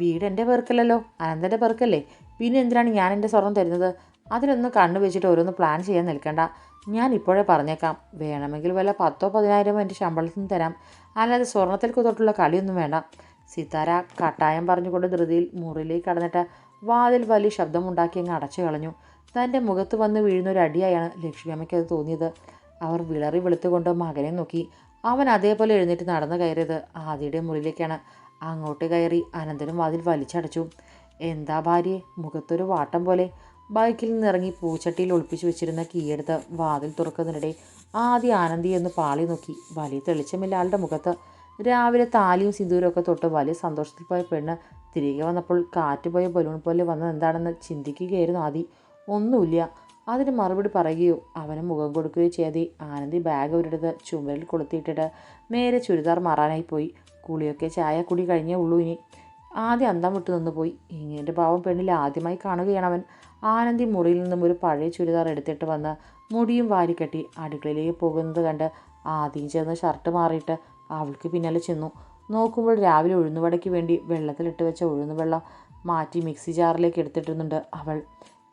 വീട് എന്റെ പേർക്കല്ലല്ലോ അനന്തന്റെ പേർക്കല്ലേ പിന്നെ എന്തിനാണ് ഞാൻ എന്റെ സ്വർണം തരുന്നത്? അതിലൊന്ന് കണ്ണു വെച്ചിട്ട് ഓരോന്ന് പ്ലാൻ ചെയ്യാൻ നിൽക്കണ്ട. ഞാൻ ഇപ്പോഴേ പറഞ്ഞേക്കാം. വേണമെങ്കിൽ വല്ല പത്തോ പതിനായിരമോ എന്റെ ശമ്പളത്തിൽ നിന്ന് തരാം. അല്ലാതെ സ്വർണത്തിൽ തൊട്ടുള്ള കളിയൊന്നും വേണ്ട. സിത്താര കട്ടായം പറഞ്ഞുകൊണ്ട് ധൃതിയിൽ മുറിയിലേക്ക് കടന്നിട്ട് വാതിൽ വലിയ ശബ്ദമുണ്ടാക്കി അങ്ങ് അടച്ചു കളഞ്ഞു. തന്റെ മുഖത്ത് വന്ന് വീഴുന്ന ഒരു അടിയായാണ് ലക്ഷ്മി അമ്മയ്ക്ക് അത് തോന്നിയത്. അവർ വിളറി വെളുത്തുകൊണ്ട് മകനെ നോക്കി. അവൻ അതേപോലെ എഴുന്നേറ്റ് നടന്നു കയറിയത് ആദിയുടെ മുറിയിലേക്കാണ്. അങ്ങോട്ട് കയറി അനന്തനും വാതിൽ വലിച്ചടച്ചു. എന്താ ഭാര്യയെ മുഖത്തൊരു വാട്ടം പോലെ. ബൈക്കിൽ നിന്നിറങ്ങി പൂച്ചട്ടിയിൽ ഒളിപ്പിച്ചു വെച്ചിരുന്ന കീയെടുത്ത് വാതിൽ തുറക്കുന്നതിനിടെ ആദ്യ ആനന്ദി എന്ന് പാളി നോക്കി. വലിയ തെളിച്ചമില്ല ആളുടെ മുഖത്ത്. രാവിലെ താലിയും സിന്ദൂരമൊക്കെ തൊട്ട് വലിയ സന്തോഷത്തിൽ പോയ പെണ്ണ് തിരികെ വന്നപ്പോൾ കാറ്റ് പോയ ബലൂൺ പോലെ വന്നത് എന്താണെന്ന് ചിന്തിക്കുകയായിരുന്നു ആദി. ഒന്നുമില്ല. അതിന് മറുപടി പറയുകയോ അവന് മുഖം കൊടുക്കുകയോ ചെയ്യാതെ ആനന്ദി ബാഗ് ഒരിടത്ത് ചുമരിൽ കൊളുത്തിയിട്ടിട്ട് നേരെ ചുരിദാർ മാറാനായി പോയി. കുളിയൊക്കെ ചായ കുടി കഴിഞ്ഞേ ഉള്ളൂ ഇനി. ആദ്യം അന്തം വിട്ടു നിന്ന് പോയി. ഇങ്ങനെ പാവം പെണ്ണിൽ ആദ്യമായി കാണുകയാണ് അവൻ. ആനന്ദി മുറിയിൽ നിന്നും ഒരു പഴയ ചുരിദാർ എടുത്തിട്ട് വന്ന് മുടിയും വാരിക്കെട്ടി അടുക്കളയിലേക്ക് പോകുന്നത് കണ്ട് ആദ്യം ചേർന്ന് ഷർട്ട് മാറിയിട്ട് അവൾക്ക് പിന്നാലെ ചെന്നു. നോക്കുമ്പോൾ രാവിലെ ഉഴുന്നുവടയ്ക്ക് വേണ്ടി വെള്ളത്തിലിട്ട് വെച്ച ഉഴുന്നുവെള്ളം മാറ്റി മിക്സി ജാറിലേക്ക് എടുത്തിട്ടുന്നുണ്ട് അവൾ.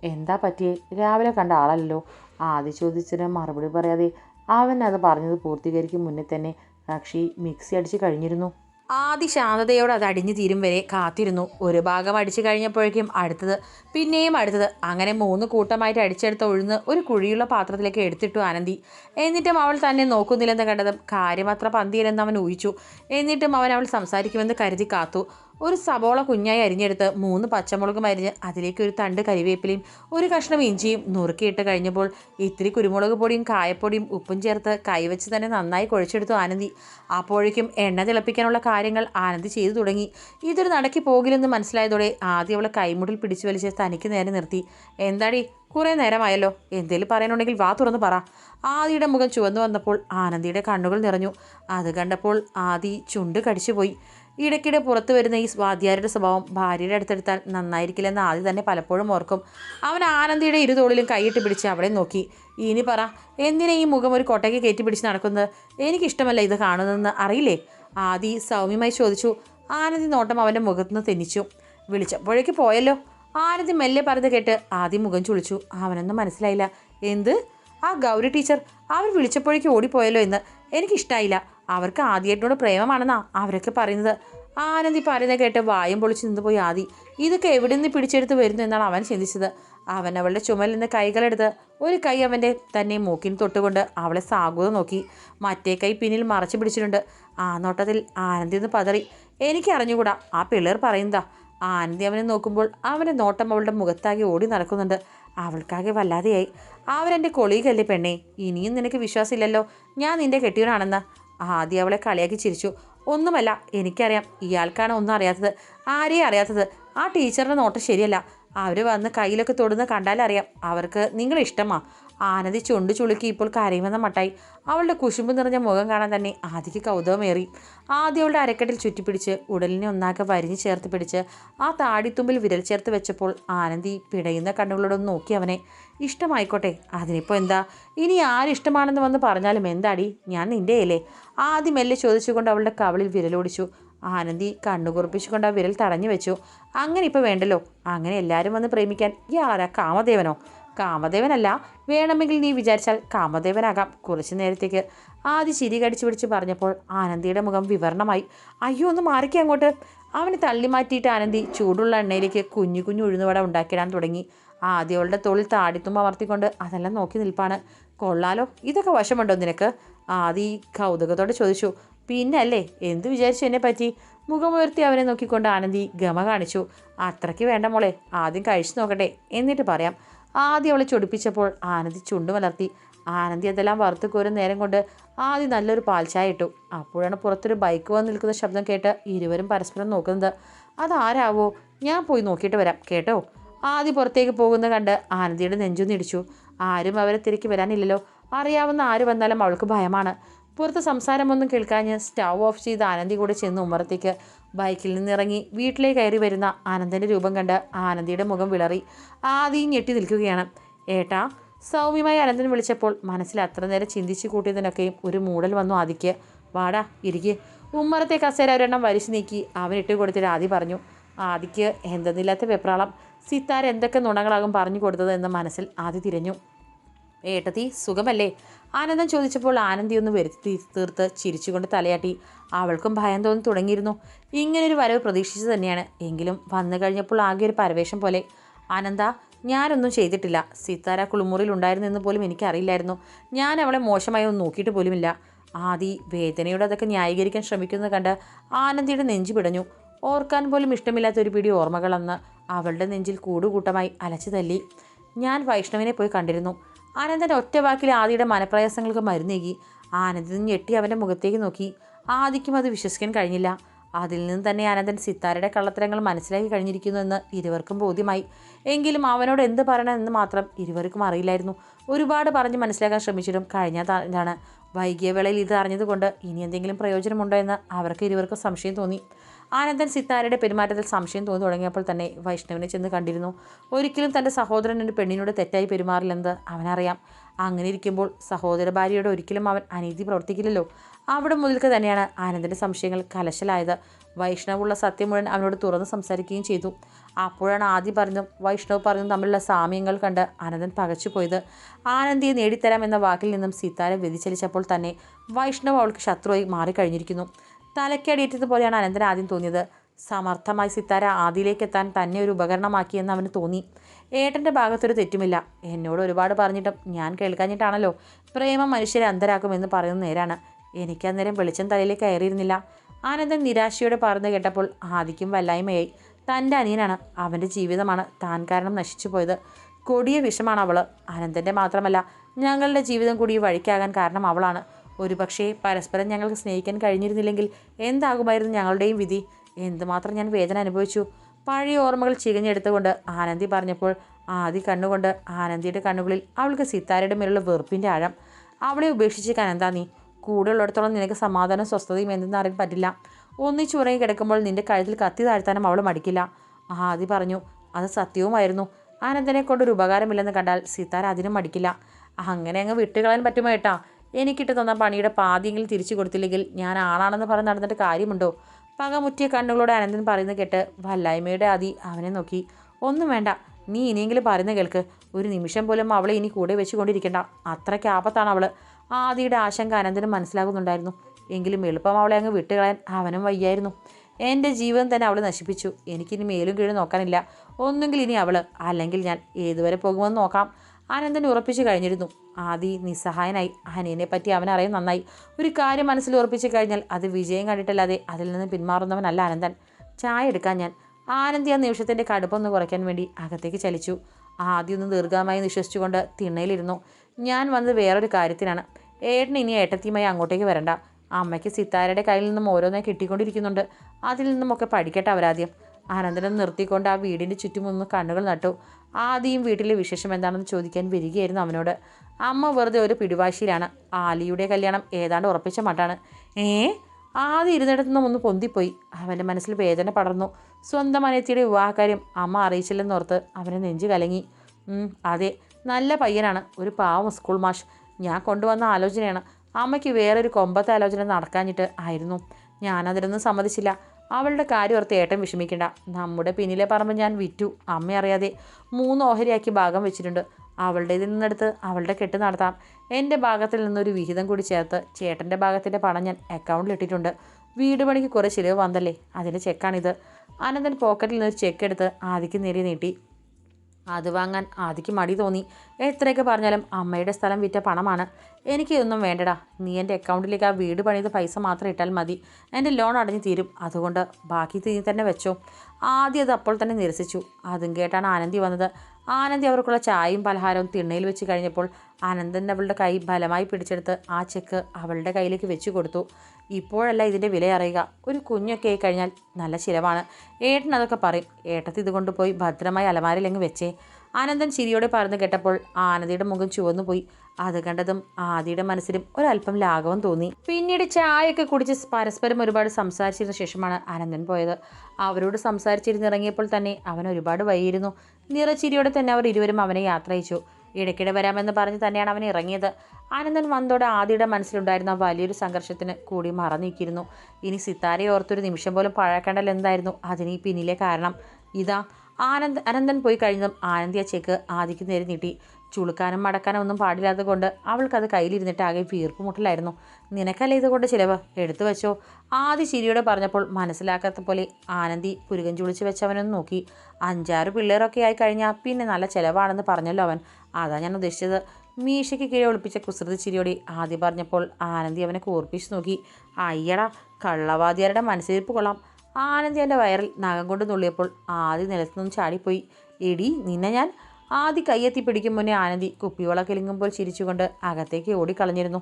എന്താ പറ്റിയേ? രാവിലെ കണ്ട ആളല്ലോ ആദ്യ ചോദിച്ചതിന് മറുപടി പറയാതെ അവൻ അത് പറഞ്ഞത് പൂർത്തീകരിക്കും മുന്നേ തന്നെ കക്ഷി മിക്സി അടിച്ച് കഴിഞ്ഞിരുന്നു. ആദ്യ ശാന്തതയോടെ അത് അടിഞ്ഞു തീരും വരെ കാത്തിരുന്നു. ഒരു ഭാഗം അടിച്ചു കഴിഞ്ഞപ്പോഴേക്കും അടുത്തത് പിന്നെയും അടുത്തത്. അങ്ങനെ മൂന്ന് കൂട്ടമായിട്ട് അടിച്ചെടുത്ത ഒഴുന്ന് ഒരു കുഴിയുള്ള പാത്രത്തിലേക്ക് എടുത്തിട്ടു ആനന്ദി എന്നിട്ടും അവൾ തന്നെ നോക്കുന്നില്ലെന്ന് കണ്ടതും കാര്യമത്ര പന്തിയിലെന്ന് അവൻ ഊഹിച്ചു. എന്നിട്ടും അവൻ അവൾ സംസാരിക്കുമെന്ന് കരുതി കാത്തു. ഒരു സബോള കുഞ്ഞായി അരിഞ്ഞെടുത്ത് മൂന്ന് പച്ചമുളകും അരിഞ്ഞ് അതിലേക്ക് ഒരു തണ്ട് കരിവേപ്പിലയും ഒരു കഷ്ണം ഇഞ്ചിയും നുറുക്കിയിട്ട് കഴിഞ്ഞപ്പോൾ ഇത്തിരി കുരുമുളക് പൊടിയും കായപ്പൊടിയും ഉപ്പും ചേർത്ത് കൈവച്ച് തന്നെ നന്നായി കുഴച്ചെടുത്തു ആനന്ദി. അപ്പോഴേക്കും എണ്ണ തിളപ്പിക്കാനുള്ള കാര്യങ്ങൾ ആനന്ദി ചെയ്തു തുടങ്ങി. ഇതൊരു നടക്കി പോകില്ലെന്ന് മനസ്സിലായതോടെ ആദ്യം അവളെ കൈമുടിൽ പിടിച്ചു വലിച്ച് തനിക്ക് നേരെ നിർത്തി. എന്താടി കുറേ നേരമായല്ലോ. എന്തേലും പറയാനുണ്ടെങ്കിൽ വാ തുറന്ന് പറ. ആദിയുടെ മുഖം ചുവന്നു വന്നപ്പോൾ ആനന്ദിയുടെ കണ്ണുകൾ നിറഞ്ഞു. അത് കണ്ടപ്പോൾ ആദി ചുണ്ട് കടിച്ചുപോയി. ഇടയ്ക്കിടെ പുറത്തു വരുന്ന ഈ സ്വാധ്യായരുടെ സ്വഭാവം ഭാര്യയുടെ അടുത്തെടുത്താൽ നന്നായിരിക്കില്ലെന്ന് ആദ്യം തന്നെ പലപ്പോഴും ഓർക്കും. അവൻ ആനന്ദിയുടെ ഇരുതോളിലും കൈയിട്ട് പിടിച്ച് അവളെ നോക്കി. ഇനി പറ എന്തിനാ ഈ മുഖം ഒരു കൊട്ടയ്ക്ക് കയറ്റി പിടിച്ച് നടക്കുന്നത്? എനിക്കിഷ്ടമല്ല ഇത് കാണുന്നതെന്ന് അറിയില്ലേ? ആദി സൗമ്യമായി ചോദിച്ചു. ആനന്ദി നോട്ടം അവന്റെ മുഖത്തുനിന്ന് തെന്നിച്ചു. വിളിച്ചപ്പോഴേക്ക് പോയല്ലോ. ആനന്ദി മെല്ലെ പറഞ്ഞത് കേട്ട് ആദ്യം മുഖം ചുളിച്ചു. അവനൊന്നും മനസ്സിലായില്ല. എന്ത്? ആ ഗൗരി ടീച്ചർ അവർ വിളിച്ചപ്പോഴേക്ക് ഓടിപ്പോയല്ലോ എന്ന് എനിക്കിഷ്ടായില്ല. അവർക്ക് ആദ്യമായിട്ടോട് പ്രേമമാണെന്നാ അവരൊക്കെ പറയുന്നത്. ആനന്ദി പറയുന്നത് കേട്ട് വായും പൊളിച്ച് നിന്ന് പോയി ആദി. ഇതൊക്കെ എവിടെ നിന്ന് പിടിച്ചെടുത്ത് വരുന്നു എന്നാണ് അവൻ ചിന്തിച്ചത്. അവൻ അവളുടെ ചുമലിൽ നിന്ന് കൈകളെടുത്ത് ഒരു കൈ അവന്റെ തന്നെ മൂക്കിന് തൊട്ടുകൊണ്ട് അവളെ സാഗുത നോക്കി. മറ്റേ കൈ പിന്നിൽ മറച്ചു പിടിച്ചിട്ടുണ്ട്. ആ നോട്ടത്തിൽ ആനന്ദി ഒന്ന് പതറി. എനിക്ക് അറിഞ്ഞുകൂടാ ആ പിള്ളേർ പറയുന്നതാ. ആനന്ദി അവനെ നോക്കുമ്പോൾ അവന്റെ നോട്ടം അവളുടെ മുഖത്താകെ ഓടി നടക്കുന്നുണ്ട്. അവൾക്കാകെ വല്ലാതെയായി. അവരെന്റെ കൊളീഗല്ലേ പെണ്ണേ ഇനിയും നിനക്ക് വിശ്വാസമില്ലല്ലോ. ഞാൻ നിന്റെ കെട്ടിയവനാണെന്ന് ആദ്യം അവളെ കളിയാക്കി ചിരിച്ചു. ഒന്നുമല്ല എനിക്കറിയാം ഇയാൾക്കാണ് ഒന്നും അറിയാത്തത്. ആരെയും അറിയാത്തത്. ആ ടീച്ചറിന്റെ നോട്ടം ശരിയല്ല. അവർ വന്ന് കയ്യിലൊക്കെ തൊടുന്ന കണ്ടാലറിയാം അവർക്ക് നിങ്ങളെ ഇഷ്ടമാ. ആനന്ദി ചുണ്ട് ചുളുക്കി ഇപ്പോൾ കരയുമെന്ന മട്ടായി. അവളുടെ കുശുമ്പ് നിറഞ്ഞ മുഖം കാണാൻ തന്നെ ആദിക്ക് കൗതുകമേറി. ആദ്യം അവളുടെ അരക്കെട്ടിൽ ചുറ്റിപ്പിടിച്ച് ഉടലിനെ ഒന്നാകെ വരിഞ്ഞു ചേർത്ത് പിടിച്ച് ആ താടിത്തുമ്പിൽ വിരൽ ചേർത്ത് വെച്ചപ്പോൾ ആനന്ദി പിടയുന്ന കണ്ണുകളോടൊന്ന് നോക്കി അവനെ. ഇഷ്ടമായിക്കോട്ടെ. അതിനിപ്പോൾ എന്താ? ഇനി ആരിഷ്ടമാണെന്ന് വന്ന് പറഞ്ഞാലും എന്താടി? ഞാൻ നിന്റെയല്ലേ ആദ്യം മെല്ലെ ചോദിച്ചുകൊണ്ട് അവളുടെ കവളിൽ വിരലോടിച്ചു ആനന്ദി കണ്ണുകുറിപ്പിച്ചുകൊണ്ട് ആ വിരൽ തടഞ്ഞു വെച്ചു. അങ്ങനെ ഇപ്പോൾ വേണ്ടല്ലോ. അങ്ങനെ എല്ലാവരും വന്ന് പ്രേമിക്കാൻ ഇയാളാരാ കാമദേവനോ? കാമദേവനല്ല വേണമെങ്കിൽ നീ വിചാരിച്ചാൽ കാമദേവനാകാം കുറച്ചു നേരത്തേക്ക്. ആദ്യ ചിരി കടിച്ചു പിടിച്ച് പറഞ്ഞപ്പോൾ ആനന്ദിയുടെ മുഖം വിവരണമായി. അയ്യോ ഒന്ന് മാറിക്കേ അങ്ങോട്ട്. അവനെ തള്ളി മാറ്റിയിട്ട് ആനന്ദി ചൂടുള്ള എണ്ണയിലേക്ക് കുഞ്ഞു കുഞ്ഞു ഉഴുന്നുവട ഉണ്ടാക്കിയിടാൻ തുടങ്ങി. ആദ്യം അവളുടെ തോളിൽ താടിത്തുമ്പ അമർത്തിക്കൊണ്ട് അതെല്ലാം നോക്കി നിൽപ്പാണ്. കൊള്ളാലോ ഇതൊക്കെ വശമുണ്ടോ നിനക്ക്? ആദി കൗതുകത്തോടെ ചോദിച്ചു. പിന്നെ അല്ലേ എന്ത് വിചാരിച്ചു എന്നെ പറ്റി? മുഖമുയർത്തി അവനെ നോക്കിക്കൊണ്ട് ആനന്ദി ഗമ കാണിച്ചു. അത്രയ്ക്ക് വേണ്ട മോളെ ആദ്യം കഴിച്ചു നോക്കട്ടെ എന്നിട്ട് പറയാം. ആദ്യം അവളെ ചൊടിപ്പിച്ചപ്പോൾ ആനന്ദി ചുണ്ടു മലർത്തി ആനന്ദി അതെല്ലാം വറുത്ത് കോരും നേരം കൊണ്ട് ആദ്യം നല്ലൊരു പാൽച്ചായ ഇട്ടു. അപ്പോഴാണ് പുറത്തൊരു ബൈക്ക് വന്ന് നിൽക്കുന്ന ശബ്ദം കേട്ട് ഇരുവരും പരസ്പരം നോക്കുന്നത്. അതാരാവോ? ഞാൻ പോയി നോക്കിയിട്ട് വരാം കേട്ടോ? ആദ്യം പുറത്തേക്ക് പോകുന്ന കണ്ട് ആനന്ദിയുടെ നെഞ്ചൊന്നിടിച്ചു ആരും അവരെ തിരക്കി വരാനില്ലല്ലോ. അറിയാവുന്ന ആര് വന്നാലും അവൾക്ക് ഭയമാണ്. പുറത്ത് സംസാരമൊന്നും കേൾക്കാഞ്ഞ് സ്റ്റവ് ഓഫ് ചെയ്ത് ആനന്ദി കൂടെ ചെന്ന് ഉമ്മറത്തേക്ക്. ബൈക്കിൽ നിന്നിറങ്ങി വീട്ടിലേക്ക് കയറി വരുന്ന ആനന്ദന്റെ രൂപം കണ്ട് ആനന്ദിയുടെ മുഖം വിളറി. ആദ്യം ഞെട്ടി നിൽക്കുകയാണ്. ഏട്ടാ സൗമ്യമായി അനന്തൻ വിളിച്ചപ്പോൾ മനസ്സിൽ അത്ര നേരം ചിന്തിച്ചു കൂട്ടിയതിനൊക്കെയും ഒരു മൂടൽ വന്നു ആദിക്ക്. വാടാ ഇരിക്ക്. ഉമ്മറത്തെ കസേര ഒരെണ്ണം വലിച്ചു നീക്കി അവൻ ഇട്ട് കൊടുത്തിട്ട് ആദി പറഞ്ഞു. ആദിക്ക് എന്തെന്നില്ലാത്ത വെപ്രാളം. സിത്താര എന്തൊക്കെ നുണകളാകും പറഞ്ഞു കൊടുത്തത് എന്ന് മനസ്സിൽ ആദ്യ തിരഞ്ഞു. ഏട്ടത്തി സുഖമല്ലേ? ആനന്ദം ചോദിച്ചപ്പോൾ ആനന്ദി ഒന്ന് വരുത്തി തീർത്ത് ചിരിച്ചുകൊണ്ട് തലയാട്ടി. അവൾക്കും ഭയം തോന്നി തുടങ്ങിയിരുന്നു. ഇങ്ങനൊരു വരവ് പ്രതീക്ഷിച്ചു തന്നെയാണ്. എങ്കിലും വന്നു കഴിഞ്ഞപ്പോൾ ആകെ ഒരു പരവേഷം പോലെ. ആനന്ദ ഞാനൊന്നും ചെയ്തിട്ടില്ല. സിത്താര എന്ന് പോലും എനിക്കറിയില്ലായിരുന്നു. ഞാൻ അവളെ മോശമായി ഒന്നും നോക്കിയിട്ട് പോലുമില്ല. ആദി വേദനയോടെ അതൊക്കെ ന്യായീകരിക്കാൻ ശ്രമിക്കുന്നത് കണ്ട് ആനന്ദിയുടെ നെഞ്ചു പിടഞ്ഞു. ഓർക്കാൻ പോലും ഇഷ്ടമില്ലാത്ത ഒരു പിടി ഓർമ്മകളെന്ന് അവളുടെ നെഞ്ചിൽ കൂടുകൂട്ടമായി അലച്ചു തല്ലി. ഞാൻ വൈഷ്ണവിനെ പോയി കണ്ടിരുന്നു. ആനന്ദന്റെ ഒറ്റ വാക്കിൽ ആദിയുടെ മനപ്രയാസങ്ങൾക്ക് മരുന്നേകി ആനന്ദൻ ഞെട്ടി അവന്റെ മുഖത്തേക്ക് നോക്കി. ആദിക്കും അത് വിശ്വസിക്കാൻ കഴിഞ്ഞില്ല. അതിൽ നിന്ന് തന്നെ ആനന്ദൻ സിത്താരയുടെ കള്ളത്തരങ്ങൾ മനസ്സിലാക്കി കഴിഞ്ഞിരിക്കുന്നു എന്ന് ഇരുവർക്കും ബോധ്യമായി. എങ്കിലും അവനോട് എന്ത് പറയണമെന്ന് മാത്രം ഇരുവർക്കും അറിയില്ലായിരുന്നു. ഒരുപാട് പറഞ്ഞ് മനസ്സിലാക്കാൻ ശ്രമിച്ചിട്ടും കഴിഞ്ഞതാണ് വൈകിയ വേളയിൽ ഇത് അറിഞ്ഞതുകൊണ്ട് ഇനി എന്തെങ്കിലും പ്രയോജനമുണ്ടോ എന്ന് അവർക്ക് ഇരുവർക്കും സംശയം തോന്നി. ആനന്ദൻ സിത്താരയുടെ പെരുമാറ്റത്തിൽ സംശയം തോന്നി തുടങ്ങിയപ്പോൾ തന്നെ വൈഷ്ണവിനെ ചെന്ന് കണ്ടിരുന്നു. ഒരിക്കലും തന്റെ സഹോദരൻ ഒരു പെണ്ണിനോട് തെറ്റായി പെരുമാറില്ലെന്ന് അവനറിയാം. അങ്ങനെ ഇരിക്കുമ്പോൾ സഹോദര ഭാര്യയോട് ഒരിക്കലും അവൻ അനീതി പ്രവർത്തിക്കില്ലല്ലോ. അവിടെ മുതൽക്ക് തന്നെയാണ് ആനന്ദന്റെ സംശയങ്ങൾ കലശലായത്. വൈഷ്ണവുള്ള സത്യം മുഴുവൻ അവനോട് തുറന്ന് സംസാരിക്കുകയും ചെയ്തു. അപ്പോഴാണ് ആദ്യം പറഞ്ഞതും വൈഷ്ണവ് പറഞ്ഞതും തമ്മിലുള്ള സാമ്യങ്ങൾ കണ്ട് ആനന്ദൻ പകച്ചുപോയത് ആനന്ദിയെ നേടിത്തരാം എന്ന വാക്കിൽ നിന്നും സീതാര വ്യതിചലിച്ചപ്പോൾ തന്നെ വൈഷ്ണവ് അവൾക്ക് ശത്രുവായി മാറിക്കഴിഞ്ഞിരിക്കുന്നു. തലക്കടിയേറ്റതുപോലെയാണ് അനന്തൻ ആദ്യം തോന്നിയത്. സമർത്ഥമായി സിത്താര ആദിയിലേക്ക് എത്താൻ തന്നെ ഒരു ഉപകരണമാക്കിയെന്ന് അവന് തോന്നി. ഏട്ടന്റെ ഭാഗത്തൊരു തെറ്റുമില്ല. എന്നോട് ഒരുപാട് പറഞ്ഞിട്ടും ഞാൻ കേൾക്കാഞ്ഞിട്ടാണല്ലോ. പ്രേമം മനുഷ്യരെ അന്തരാക്കുമെന്ന് പറയുന്ന നേരാണ്. എനിക്ക് അന്നേരം വെളിച്ചം തലയിലേക്ക് കയറിയിരുന്നില്ല. ആനന്ദൻ നിരാശയോടെ പറഞ്ഞു കേട്ടപ്പോൾ ആദിക്കും വല്ലായ്മയായി. തന്റെ അനിയനാണ്. അവന്റെ ജീവിതമാണ് താൻ കാരണം നശിച്ചു പോയത്. കൊടിയ വിഷമാണ് അവൾ അനന്തന്റെ മാത്രമല്ല ഞങ്ങളുടെ ജീവിതം കൂടി വഴിക്കാകാൻ കാരണം അവളാണ്. ഒരുപക്ഷേ പരസ്പരം ഞങ്ങൾക്ക് സ്നേഹിക്കാൻ കഴിഞ്ഞിരുന്നില്ലെങ്കിൽ എന്താകുമായിരുന്നു ഞങ്ങളുടെയും വിധി? എന്തുമാത്രം ഞാൻ വേദന അനുഭവിച്ചു. പഴയ ഓർമ്മകൾ ചികഞ്ഞെടുത്തുകൊണ്ട് ആനന്ദി പറഞ്ഞപ്പോൾ ആദി കണ്ണുകൊണ്ട് ആനന്ദിയുടെ കണ്ണുകളിൽ അവൾക്ക് സിത്താരയുടെ മേലുള്ള വെറുപ്പിന്റെ ആഴം. അവളെ ഉപേക്ഷിച്ച് കനന്താ നീ. കൂടെ ഉള്ളിടത്തോളം നിനക്ക് സമാധാനം സ്വസ്ഥതയും എന്തെന്ന് അറിയാൻ പറ്റില്ല. ഒന്നിച്ചുറങ്ങി കിടക്കുമ്പോൾ നിന്റെ കഴുത്തിൽ കത്തി താഴ്ത്താനും അവൾ മടിക്കില്ല ആദി പറഞ്ഞു അത് സത്യവുമായിരുന്നു. ആനന്ദനെ കൊണ്ടൊരു ഉപകാരമില്ലെന്ന് കണ്ടാൽ സീതാര അതിനും മടിക്കില്ല. അങ്ങനെ അങ്ങ് വിട്ടുകളയാൻ പറ്റുമോ ഏട്ടാ? എനിക്കിട്ട് തന്ന പണിയുടെ പാതിയെങ്കിലും തിരിച്ചു കൊടുത്തില്ലെങ്കിൽ ഞാൻ ആളാണെന്ന് പറഞ്ഞ് നടന്നിട്ട് കാര്യമുണ്ടോ? പകമുറ്റിയ കണ്ണുകളോട് അനന്തൻ പറയുന്നത് കേട്ട് വല്ലായ്മയുടെ ആദി അവനെ നോക്കി. ഒന്നും വേണ്ട. നീ ഇനിയെങ്കിലും പറയുന്ന കേൾക്ക്. ഒരു നിമിഷം പോലും അവളെ ഇനി കൂടെ വെച്ചുകൊണ്ടിരിക്കണ്ട. അത്രയ്ക്ക് ആപത്താണ് അവൾ ആദിയുടെ ആശങ്ക അനന്തനും മനസ്സിലാകുന്നുണ്ടായിരുന്നു. എങ്കിലും എളുപ്പം അവളെ അങ്ങ് വിട്ടുകളയാൻ അവനും വയ്യായിരുന്നു. എന്റെ ജീവൻ തന്നെ അവൾ നശിപ്പിച്ചു. എനിക്കിനി മേലും കീഴും നോക്കാനില്ല. ഒന്നുകിൽ ഇനി അവൾ അല്ലെങ്കിൽ ഞാൻ ഏതുവരെ പോകുമെന്ന് നോക്കാം. അനന്തൻ ഉറപ്പിച്ചു കഴിഞ്ഞിരുന്നു. ആദി നിസ്സഹായനായി. അനിയനെ പറ്റി അവൻ അറിയാൻ നന്നായി. ഒരു കാര്യം മനസ്സിൽ ഉറപ്പിച്ചു കഴിഞ്ഞാൽ അത് വിജയം കണ്ടിട്ടല്ലാതെ അതിൽ നിന്ന് പിന്മാറുന്നവനല്ല ആനന്ദൻ. ചായ എടുക്കാൻ ഞാൻ. ആനന്ദി ആ നിമിഷത്തിന്റെ കടുപ്പൊന്ന് കുറയ്ക്കാൻ വേണ്ടി അകത്തേക്ക് ചലിച്ചു. ആദ്യം ഒന്ന് ദീർഘമായി നിശ്വസിച്ചുകൊണ്ട് തിണ്ണയിലിരുന്നു. ഞാൻ വന്നത് വേറൊരു കാര്യത്തിനാണ്. ഏട്ടൻ ഇനി ഏട്ടത്തിയുമായി അങ്ങോട്ടേക്ക് വരണ്ട. അമ്മയ്ക്ക് സിത്താരയുടെ കയ്യിൽ നിന്നും ഓരോന്നേ കിട്ടിക്കൊണ്ടിരിക്കുന്നുണ്ട്. അതിൽ നിന്നുമൊക്കെ പഠിക്കട്ടെ അവരാദ്യം. ആനന്ദനെ നിർത്തിക്കൊണ്ട് ആ വീടിന്റെ ചുറ്റുമൊന്ന് കണ്ണുകൾ നട്ടു. ആദ്യം വീട്ടിലെ വിശേഷം എന്താണെന്ന് ചോദിക്കാൻ വരികയായിരുന്നു അവനോട്. അമ്മ വെറുതെ ഒരു പിടിവാശിയിലാണ്. ആലിയുടെ കല്യാണം ഏതാണ്ട് ഉറപ്പിച്ച മട്ടാണ്. ഏ? ആദ്യം ഇരുന്നിടത്തു നിന്നും ഒന്ന് പൊന്തിപ്പോയി. അവന്റെ മനസ്സിൽ വേദന പടർന്നു. സ്വന്തം അനിയത്തിയുടെ വിവാഹകാര്യം അമ്മ അറിയിച്ചില്ലെന്നോർത്ത് അവനെ നെഞ്ചു കലങ്ങി. അതെ. നല്ല പയ്യനാണ്. ഒരു പാവം സ്കൂൾ മാഷ്. ഞാൻ കൊണ്ടുവന്ന ആലോചനയാണ്. അമ്മയ്ക്ക് വേറൊരു കൊമ്പത്തെ ആലോചന നടക്കാഞ്ഞിട്ട് ആയിരുന്നു. ഞാനതിനൊന്നും സമ്മതിച്ചില്ല. അവളുടെ കാര്യം ഓർത്ത് ഏട്ടൻ വിഷമിക്കണ്ട. നമ്മുടെ പിന്നിലെ പറമ്പ് ഞാൻ വിറ്റു. അമ്മ അറിയാതെ മൂന്ന് ഓഹരിയാക്കി ഭാഗം വെച്ചിട്ടുണ്ട്. അവളുടേതിൽ നിന്നെടുത്ത് അവളുടെ കെട്ട് നടത്താം. എന്റെ ഭാഗത്തിൽ നിന്നൊരു വിഹിതം കൂടി ചേർത്ത് ചേട്ടന്റെ ഭാഗത്തിന്റെ പണം ഞാൻ അക്കൗണ്ടിൽ ഇട്ടിട്ടുണ്ട്. വീട് പണിക്ക് കുറേ ചിലവ് വന്നല്ലേ? അതിന്റെ ചെക്കാണിത് അനന്തൻ പോക്കറ്റിൽ നിന്ന് ഒരു ചെക്ക് എടുത്ത് ആദിക്ക് നേരെ നീട്ടി. അത് വാങ്ങാൻ ആദിക്ക് മടി തോന്നി. എത്രയൊക്കെ പറഞ്ഞാലും അമ്മയുടെ സ്ഥലം വിറ്റ പണമാണ്. എനിക്ക് ഇതൊന്നും വേണ്ടടാ. നീ എന്റെ അക്കൗണ്ടിലേക്ക് ആ വീട് പണിത് പൈസ മാത്രം ഇട്ടാൽ മതി. എന്റെ ലോൺ അടഞ്ഞു തീരും. അതുകൊണ്ട് ബാക്കി തീ തന്നെ വെച്ചോ. ആദ്യം അത് അപ്പോൾ തന്നെ നിരസിച്ചു. അതും കേട്ടാണ് ആനന്ദി വന്നത്. ആനന്ദി അവർക്കുള്ള ചായയും പലഹാരവും തിണ്ണയിൽ വെച്ച് കഴിഞ്ഞപ്പോൾ ആനന്ദൻ അവളുടെ കൈ ബലമായി പിടിച്ചെടുത്ത് ആ ചെക്ക് അവളുടെ കയ്യിലേക്ക് വെച്ചു കൊടുത്തു. ഇപ്പോഴല്ല ഇതിന്റെ വില അറിയുക. ഒരു കുഞ്ഞൊക്കെ ആയി കഴിഞ്ഞാൽ നല്ല ചിലവാണ്. ഏട്ടൻ അതൊക്കെ പറയും. ഏട്ടത്തി ഇത് കൊണ്ടുപോയി ഭദ്രമായി അലമാരയിലങ്ങ് വെച്ചേ. ആനന്ദൻ ചിരിയോടെ പറഞ്ഞു കേട്ടപ്പോൾ ആനന്ദിയുടെ മുഖം ചുവന്നു പോയി. അത് കണ്ടതും ആദിയുടെ മനസ്സിലും ഒരല്പം ലാഘവം തോന്നി. പിന്നീട് ചായയൊക്കെ കുടിച്ച് പരസ്പരം ഒരുപാട് സംസാരിച്ചിരുന്ന ശേഷമാണ് ആനന്ദൻ പോയത്. അവരോട് സംസാരിച്ചിരുന്നിറങ്ങിയപ്പോൾ തന്നെ അവൻ ഒരുപാട് വൈകിയിരുന്നു. നിറച്ചിരിയോടെ തന്നെ അവർ ഇരുവരും അവനെ യാത്ര അയച്ചു ഇടയ്ക്കിടെ വരാമെന്ന് പറഞ്ഞ് തന്നെയാണ് അവൻ ഇറങ്ങിയത്. ആനന്ദൻ വന്നതോടെ ആദിയുടെ മനസ്സിലുണ്ടായിരുന്ന വലിയൊരു സംഘർഷത്തിന് കൂടി മറന്നിരിക്കുന്നു ഇനി സിത്താരയെ ഓർത്തൊരു നിമിഷം പോലും പഴക്കേണ്ടൽ എന്തായിരുന്നു? അതിന് പിന്നിലെ കാരണം. ഇതാ ആനന്ദ് അനന്തൻ പോയി കഴിഞ്ഞതും ആനന്ദിയ ചെക്ക് ആദിക്ക് നേരെ നീട്ടി. ചുളുക്കാനും മടക്കാനും ഒന്നും പാടില്ലാത്തത് കൊണ്ട് അവൾക്കത് കയ്യിലിരുന്നിട്ട് ആകെ വീർപ്പ് മുട്ടലായിരുന്നു. നിനക്കല്ലേ ഇതുകൊണ്ട് ചിലവ്? എടുത്തു വെച്ചോ. ആദ്യ ചിരിയോടെ പറഞ്ഞപ്പോൾ മനസ്സിലാക്കാത്ത പോലെ ആനന്ദി പുരുകൻ ചുളിച്ച് വെച്ചവനൊന്ന് നോക്കി. അഞ്ചാറ് പിള്ളേരൊക്കെ ആയി കഴിഞ്ഞാൽ പിന്നെ നല്ല ചിലവാണെന്ന് പറഞ്ഞല്ലോ അവൻ. അതാ ഞാൻ ഉദ്ദേശിച്ചത്. മീശയ്ക്ക് കീഴെ ഒളിപ്പിച്ച കുസൃതി ചിരിയോടെ ആദ്യം പറഞ്ഞപ്പോൾ ആനന്ദി അവനെ കൂർപ്പിച്ച് നോക്കി. അയ്യടാ കള്ളവാദിയാരുടെ മനസ്സിരിപ്പ് കൊള്ളാം. ആനന്ദി എന്റെ വയറിൽ നഖം കൊണ്ട് നുള്ളിയപ്പോൾ ആദ്യ നിലത്തുനിന്ന് ചാടിപ്പോയി. എടി നിന്നെ ഞാൻ ആദ്യ കയ്യെത്തി പിടിക്കും മുന്നേ ആനന്ദി കുപ്പിവള കിലുങ്ങുമ്പോൾ ചിരിച്ചുകൊണ്ട് അകത്തേക്ക് ഓടിക്കളഞ്ഞിരുന്നു.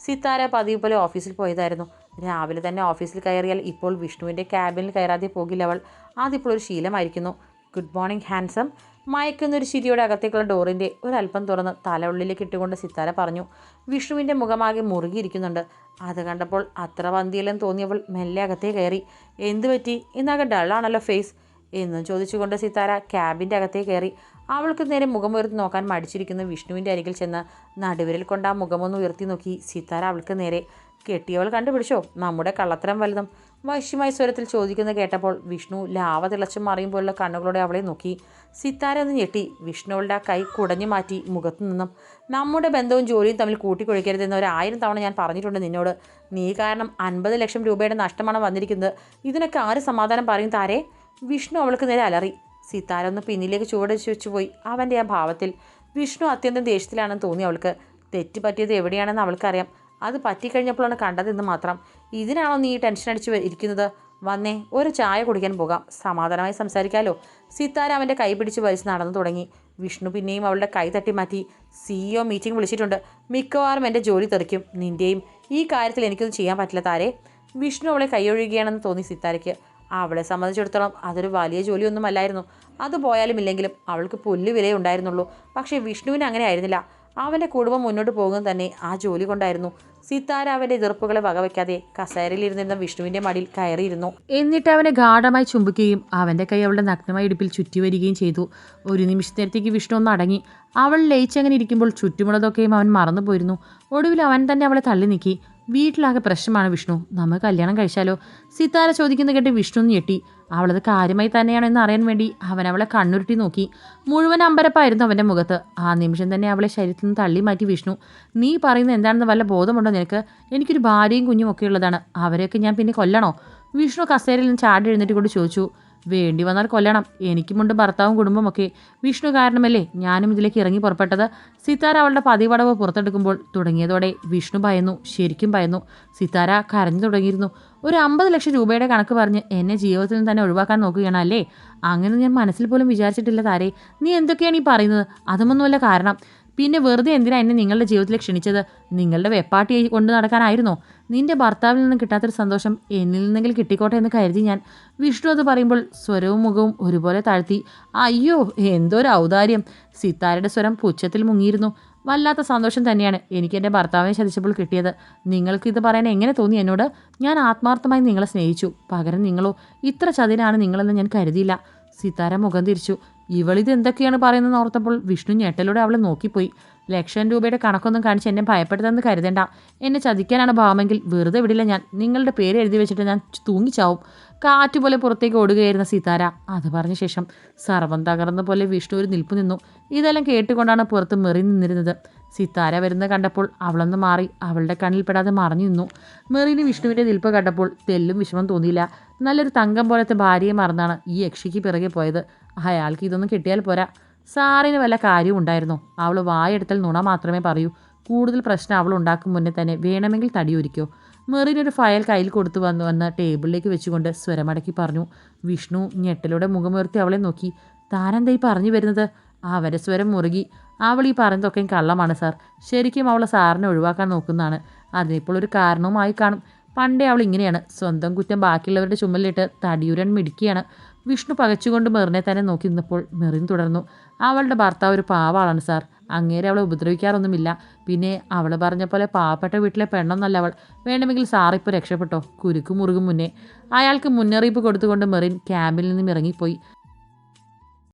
സിത്താര പതിവ് പോലെ ഓഫീസിൽ പോയതായിരുന്നു. രാവിലെ തന്നെ ഓഫീസിൽ കയറിയാൽ ഇപ്പോൾ വിഷ്ണുവിന്റെ ക്യാബിനിൽ കയറാതെ പോകില്ല അവൾ. അതിപ്പോൾ ഒരു ശീലമായിരിക്കുന്നു. Good morning handsome. മയക്കുന്നൊരു ചിരിയോടെ അകത്തേക്കുള്ള ഡോറിന്റെ ഒരല്പം തുറന്ന് തല ഉള്ളിലേക്ക് ഇട്ടുകൊണ്ട് സിത്താര പറഞ്ഞു വിഷ്ണുവിന്റെ മുഖമാകെ മുറുകിയിരിക്കുന്നുണ്ട്. അത് കണ്ടപ്പോൾ അത്ര വന്തിയില്ലെന്ന് തോന്നിയവൾ മെല്ലെ അകത്തേ കയറി. എന്തു പറ്റി? ഇന്നാകെ ഡള്ളാണല്ലോ ഫേസ്. എന്നും ചോദിച്ചുകൊണ്ട് സിത്താര ക്യാബിന്റെ അകത്തേ കയറി. അവൾക്ക് നേരെ മുഖമുയർത്തി നോക്കാൻ മടിച്ചിരിക്കുന്ന വിഷ്ണുവിന്റെ അരികിൽ ചെന്ന് നടുവിരൽ കൊണ്ട് ആ മുഖമൊന്ന് ഉയർത്തി നോക്കി. സീതാര അവൾക്ക് നേരെ കെട്ടിയവൾ കണ്ടുപിടിച്ചോ? നമ്മുടെ കള്ളത്തരം വലുതും. വശ്യമായ സ്വരത്തിൽ ചോദിക്കുന്ന കേട്ടപ്പോൾ വിഷ്ണു ലാവ തിളച്ചു പോലുള്ള കണ്ണുകളോടെ അവളെ നോക്കി. സിത്താര ഒന്ന് ഞെട്ടി. വിഷ്ണുവളുടെ ആ കൈ കുടഞ്ഞു മാറ്റി മുഖത്തു നിന്നും. നമ്മുടെ ബന്ധവും ജോലിയും തമ്മിൽ കൂട്ടിക്കൊഴിക്കരുതെന്ന് ഒരു ആയിരം തവണ ഞാൻ പറഞ്ഞിട്ടുണ്ട് നിന്നോട്. നീ കാരണം അൻപത് ലക്ഷം രൂപയുടെ നഷ്ടമാണ് വന്നിരിക്കുന്നത്. ഇതിനൊക്കെ ആര് സമാധാനം പറയും താരേ? വിഷ്ണു അവൾക്ക് നേരെ അലറി. സിത്താര ഒന്ന് പിന്നിലേക്ക് ചുവടച്ച് വെച്ചു പോയി. അവന്റെ ആ ഭാവത്തിൽ വിഷ്ണു അത്യന്തം ദേഷ്യത്തിലാണെന്ന് തോന്നി അവൾക്ക്. തെറ്റ് പറ്റിയത് എവിടെയാണെന്ന് അവൾക്കറിയാം. അത് പറ്റിക്കഴിഞ്ഞപ്പോഴാണ് കണ്ടതെന്ന് മാത്രം. ഇതിനാണോ നീ ടെൻഷൻ അടിച്ച് ഇരിക്കുന്നത്? വന്നേ ഒരു ചായ കുടിക്കാൻ പോകാം. സമാധാനമായി സംസാരിക്കാമല്ലോ സിത്താര അവന്റെ കൈ പിടിച്ച് വലിച്ച് നടന്നു തുടങ്ങി. വിഷ്ണു പിന്നെയും അവളുടെ കൈ തട്ടി മാറ്റി. സിഇഒ മീറ്റിംഗ് വിളിച്ചിട്ടുണ്ട്. മിക്കവാറും എന്റെ ജോലി തെറിക്കും. നിന്റെയും ഈ കാര്യത്തിൽ എനിക്കൊന്നും ചെയ്യാൻ പറ്റില്ല താരേ. വിഷ്ണു അവളെ കൈയൊഴുകുകയാണെന്ന് തോന്നി സിത്താരയ്ക്ക് അവളെ സംബന്ധിച്ചിടത്തോളം അതൊരു വലിയ ജോലിയൊന്നും അല്ലായിരുന്നു. അത് പോയാലും ഇല്ലെങ്കിലും അവൾക്ക് പുല്ല് വിലയുണ്ടായിരുന്നുള്ളൂ പക്ഷേ വിഷ്ണുവിന് അങ്ങനെ ആയിരുന്നില്ല. അവന്റെ കുടുംബം മുന്നോട്ട് പോകുന്നത് തന്നെ ആ ജോലി കൊണ്ടായിരുന്നു. സിത്താര അവന്റെ എതിർപ്പുകളെ വകവയ്ക്കാതെ കസേരയിലിരുന്നിരുന്ന വിഷ്ണുവിന്റെ മടിയിൽ കയറിയിരുന്നു. എന്നിട്ട് അവനെ ഗാഠമായി ചുംബിക്കുകയും അവന്റെ കൈ അവളുടെ നഗ്നമായ ഇടുപ്പിൽ ചുറ്റി വരികയും ചെയ്തു. ഒരു നിമിഷത്തേക്ക് വിഷ്ണു ഒന്ന് അടങ്ങി. അവൾ ലയിച്ചങ്ങനെ ഇരിക്കുമ്പോൾ ചുറ്റുമുള്ളതൊക്കെയും അവൻ മറന്നുപോയിരുന്നു. ഒടുവിൽ അവൻ തന്നെ അവളെ തള്ളി നീക്കി. വീട്ടിലാകെ പ്രശ്നമാണ് വിഷ്ണു. നമ്മൾ കല്യാണം കഴിച്ചാലോ? സിത്താര ചോദിക്കുന്ന കേട്ട് വിഷ്ണു ഞെട്ടി. അവളത് കാര്യമായി തന്നെയാണോ എന്ന് അറിയാൻ വേണ്ടി അവൻ അവളെ കണ്ണുരുട്ടി നോക്കി. മുഴുവൻ അമ്പരപ്പായിരുന്നു അവന്റെ മുഖത്ത്. ആ നിമിഷം തന്നെ അവളെ ശരീരത്തിൽ നിന്ന് തള്ളി മാറ്റി വിഷ്ണു. നീ പറയുന്നത് എന്താണെന്ന് വല്ല ബോധമുണ്ടോ നിനക്ക്? എനിക്കൊരു ഭാര്യയും കുഞ്ഞും ഒക്കെ ഉള്ളതാണ്. അവരെയൊക്കെ ഞാൻ പിന്നെ കൊല്ലണോ? വിഷ്ണു കസേരയിൽ നിന്ന് ചാടി എഴുന്നേറ്റ് കൊണ്ട് ചോദിച്ചു. വേണ്ടി വന്നാൽ കൊല്ലണം. എനിക്കുമുണ്ട് ഭർത്താവും കുടുംബമൊക്കെ വിഷ്ണു കാരണമല്ലേ ഞാനും ഇതിലേക്ക് ഇറങ്ങി പുറപ്പെട്ടത്? സിത്താര അവളുടെ പതിവടവ് പുറത്തെടുക്കുമ്പോൾ തുടങ്ങിയതോടെ വിഷ്ണു ഭയന്നു ശരിക്കും ഭയന്നു. സിത്താര കരഞ്ഞു തുടങ്ങിയിരുന്നു. ഒരു അമ്പത് ലക്ഷം രൂപയുടെ കണക്ക് പറഞ്ഞ് എന്നെ ജീവിതത്തിൽ നിന്ന് തന്നെ ഒഴിവാക്കാൻ നോക്കുകയാണ് അല്ലേ? അങ്ങനെ ഞാൻ മനസ്സിൽ പോലും വിചാരിച്ചിട്ടില്ല താരേ. നീ എന്തൊക്കെയാണ് ഈ പറയുന്നത്? അതുമൊന്നുമല്ല കാരണം. പിന്നെ വെറുതെ എന്തിനാ എന്നെ നിങ്ങളുടെ ജീവിതത്തിൽ ക്ഷണിച്ചത്? നിങ്ങളുടെ വെപ്പാട്ടി കൊണ്ട് നടക്കാനായിരുന്നോ? നിന്റെ ഭർത്താവിൽ നിന്ന് കിട്ടാത്തൊരു സന്തോഷം എന്നിൽ നിന്നെങ്കിലും കിട്ടിക്കോട്ടെ എന്ന് കരുതി ഞാൻ. വിഷ്ണു അത് പറയുമ്പോൾ സ്വരവും മുഖവും ഒരുപോലെ താഴ്ത്തി. അയ്യോ എന്തൊരു ഔദാര്യം. സിത്താരയുടെ സ്വരം പുച്ഛത്തിൽ മുങ്ങിയിരുന്നു. വല്ലാത്ത സന്തോഷം തന്നെയാണ് എനിക്ക് എന്റെ ഭർത്താവിനെ ചതിച്ചപ്പോൾ കിട്ടിയത്. നിങ്ങൾക്ക് ഇത് പറയാൻ എങ്ങനെ തോന്നി എന്നോട്? ഞാൻ ആത്മാർത്ഥമായി നിങ്ങളെ സ്നേഹിച്ചു. പകരം നിങ്ങളോ? ഇത്ര ചതിനാണ് നിങ്ങളെന്ന് ഞാൻ കരുതിയില്ല. സിത്താര മുഖം തിരിച്ചു. ഇവളിത് എന്തൊക്കെയാണ് പറയുന്നതെന്ന് ഓർത്തപ്പോൾ വിഷ്ണു ഞെട്ടലോടെ അവളെ നോക്കിപ്പോയി. ലക്ഷം രൂപയുടെ കണക്കൊന്നും കാണിച്ച് എന്നെ ഭയപ്പെടുത്തെന്ന് കരുതേണ്ട. എന്നെ ചതിക്കാനാണ് ഭാവമെങ്കിൽ വെറുതെ വിടില്ല ഞാൻ. നിങ്ങളുടെ പേര് എഴുതി വെച്ചിട്ട് ഞാൻ തൂങ്ങിച്ചാവും. കാറ്റുപോലെ പുറത്തേക്ക് ഓടുകയായിരുന്ന സീതാര. അത് പറഞ്ഞ ശേഷം സർവം തകർന്ന പോലെ വിഷ്ണു ഒരു നിൽപ്പ് നിന്നു. ഇതെല്ലാം കേട്ടുകൊണ്ടാണ് പുറത്ത് മെറി നിന്നിരുന്നത്. സിത്താര വരുന്നത് കണ്ടപ്പോൾ അവളൊന്ന് മാറി അവളുടെ കണ്ണിൽ പെടാതെ മറഞ്ഞു നിന്നു. മെറിന് വിഷ്ണുവിന്റെ നിൽപ്പ് കണ്ടപ്പോൾ തെല്ലും വിഷമം തോന്നിയില്ല. നല്ലൊരു തങ്കം പോലത്തെ ഭാര്യയെ മറന്നാണ് ഈ യക്ഷിക്ക് പിറകെ പോയത്. അയാൾക്ക് ഇതൊന്നും കിട്ടിയാൽ പോരാ. സാറിന് വല്ല കാര്യവും ഉണ്ടായിരുന്നോ? അവൾ വായെടുത്താൽ നുണ മാത്രമേ പറയൂ. കൂടുതൽ പ്രശ്നം അവൾ ഉണ്ടാക്കും മുന്നേ തന്നെ വേണമെങ്കിൽ തടിയൊരിക്കോ മെറിനൊരു ഫയൽ കയ്യിൽ കൊടുത്തു വന്നു വന്ന് ടേബിളിലേക്ക് വെച്ചുകൊണ്ട് സ്വരമടക്കി പറഞ്ഞു. വിഷ്ണു ഞെട്ടലോടെ മുഖമുയർത്തി അവളെ നോക്കി. താനെന്തായി പറഞ്ഞു വരുന്നത്? അവരെ സ്വരം മുറുകി. അവൾ ഈ പറയുന്നതൊക്കെ കള്ളമാണ് സാർ. ശരിക്കും അവളെ സാറിനെ ഒഴിവാക്കാൻ നോക്കുന്നതാണ്. അതിനിപ്പോൾ ഒരു കാരണവുമായി കാണും. പണ്ടേ അവൾ ഇങ്ങനെയാണ്. സ്വന്തം കുറ്റം ബാക്കിയുള്ളവരുടെ ചുമലിലിട്ട് തടിയുരൻ മിടിക്കുകയാണ് വിഷ്ണു പകച്ചുകൊണ്ട് മെറിനെ തന്നെ നോക്കി നിന്നപ്പോൾ മെറിൻ തുടർന്നു അവളുടെ ഭർത്താവ് ഒരു പാവാളാണ് സാർ. അങ്ങേരെ അവളെ ഉപദ്രവിക്കാറൊന്നുമില്ല. പിന്നെ അവൾ പറഞ്ഞ പോലെ പാവപ്പെട്ട വീട്ടിലെ പെണ്ണൊന്നല്ല അവൾ. വേണമെങ്കിൽ സാറിപ്പോൾ രക്ഷപ്പെട്ടോ? കുരുക്കു മുറുകും മുന്നേ. അയാൾക്ക് മുന്നറിയിപ്പ് കൊടുത്തുകൊണ്ട് മെറിൻ ക്യാമ്പിൽ നിന്നും ഇറങ്ങിപ്പോയി.